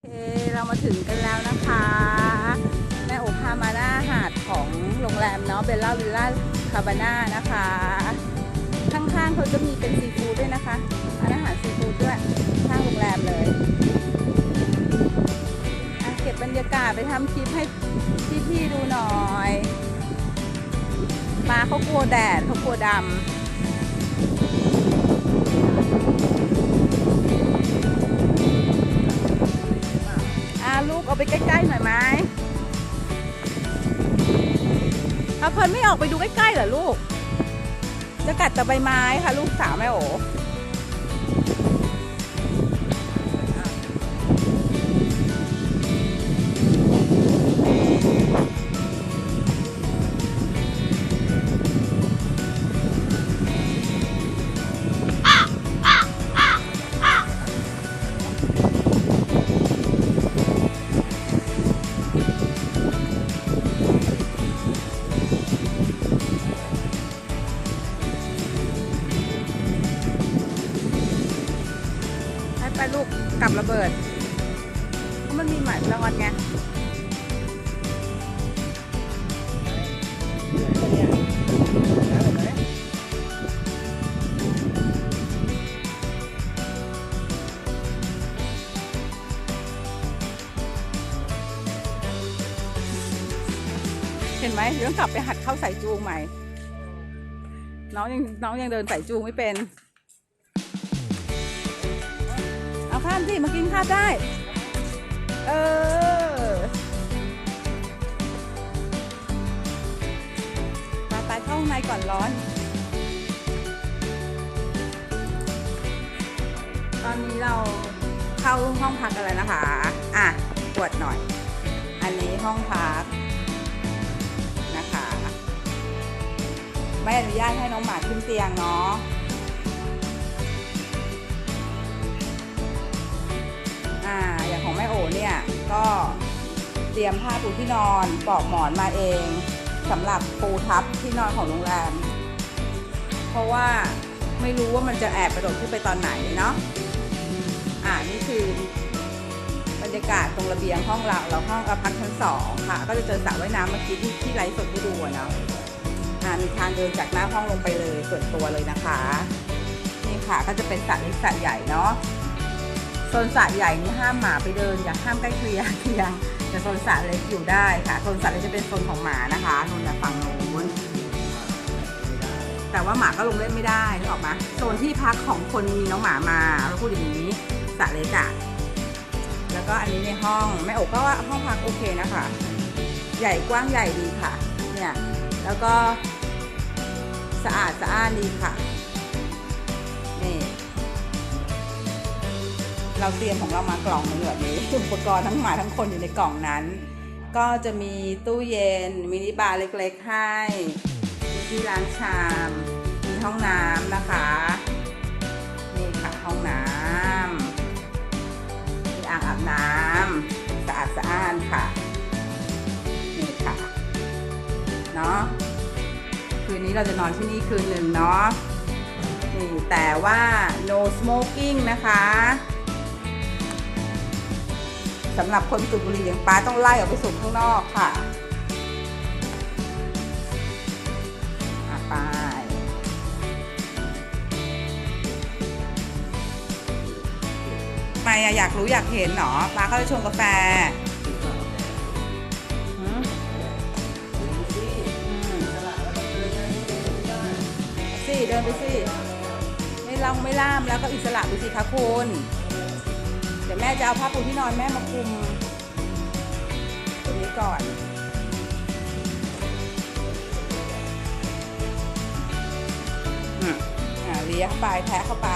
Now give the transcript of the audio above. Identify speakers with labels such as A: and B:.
A: โอเคเรามาถึงกันแล้วนะคะ แม่โอพามาหน้าหาดของโรงแรมเนาะเบลล่าวิลล่าคาบาน่านะคะ ข้างๆเขาจะมีเป็นซีฟู้ดด้วยนะคะร้านอาหารซีฟู้ดด้วยข้างโรงแรมเลยเก็บบรรยากาศไปทำคลิปให้พี่ๆดูหน่อยปลาเขากลัวแดดเขากลัวดำ ล้ๆหน่อยไหมเอาเพลินไม่ออกไปดูใกล้ๆเหรอลูก จะกัดแต่ใบไม้ค่ะ ลูกสาวแม่โอ ไปลูกกลับระเบิด เพราะมันมีหมายรางวัลไงเห็นไหมเดี๋ยวต้องกลับไปหัดเข้าใส่จูงใหม่ น้องยังน้องยังเดินใส่จูงไม่เป็นาข้ามสิมากินข้าวได้ เออไปไปเข้าข้างในก่อนร้อน ตอนนี้เราเข้าห้องพักกันแล้วนะคะ อะปวดหน่อย อันนี้ห้องพักนะคะ ไม่อนุญาตให้น้องหมาขึ้นเตียงเนาะ เนี่ยก็เตรียมผ้าปูที่นอนปลอกหมอนมาเองสำหรับปูทับที่นอนของโรงแรม เพราะว่าไม่รู้ว่ามันจะแอบกระโดดขึ้นไปตอนไหนเนาะอ่านี่คือบรรยากาศตรงระเบียงห้องเราเราห้องเราพักชั้นสองค่ะ ก็จะเจอสระว่ายน้ำเมื่อกี้ที่ที่ไลฟ์สดให้ดูเนาะอ่ามีทางเดินจากหน้าห้องลงไปเลยส่วนตัวเลยนะคะ นี่ค่ะก็จะเป็นสระเล็กสระใหญ่เนาะ โซนสระใหญ่นี่ห้ามหมาไปเดิน อย่าห้ามใกล้เคียงเคียงแต่โซนสระเล็กอยู่ได้ค่ะโซนสระเล็กจะเป็นโซนของหมานะคะนู่นนะฝั่งโน้นแต่ว่าหมาก็ลงเล่นไม่ได้นึกออกไหมโซนที่พักของคนมีน้องหมามาเราพูดอย่างนี้สระเล็กอะแล้วก็อันนี้ในห้องแม่โอกก็ว่าห้องพักโอเคนะคะ ใหญ่กว้างใหญ่ดีค่ะเนี่ยแล้วก็สะอาดสะอ้านดีค่ะนี่ เราเตรียมของเรามากล่องหนึงแบบนี้อุปกรณ์ทั้งหมาทั้งคนอยู่ในกล่องนั้น ก็จะมีตู้เย็นมินิบาร์เล็กๆให้มีที่ล้างชาม มีห้องน้ำนะคะนี่ค่ะห้องน้ำมีอ่างอาบน้ำสะอาดสะอ้านค่ะนี่ค่ะเนาะคืนนี้เราจะนอนที่นี่คืนหนึ่งเนาะนี่แต่ว่า no smoking นะคะ สำหรับคนสูบบุหรี่อย่างป้าต้องไล่ออกไปสูบข้างนอกค่ะไปทำไมอะอยากรู้อยากเห็นเหรอป้าเขาจะชงกาแฟหืมอืมสิเดินไปสิ ไม่ลองไม่ล่ามแล้วก็อิสระดูสิคะคุณ เดี๋ยวแม่จะเอาผ้าปูที่นอนแม่มาคลุมตรงนี้ก่อนอืมอ่าเลี้ยเข้าไปแทะเข้าไป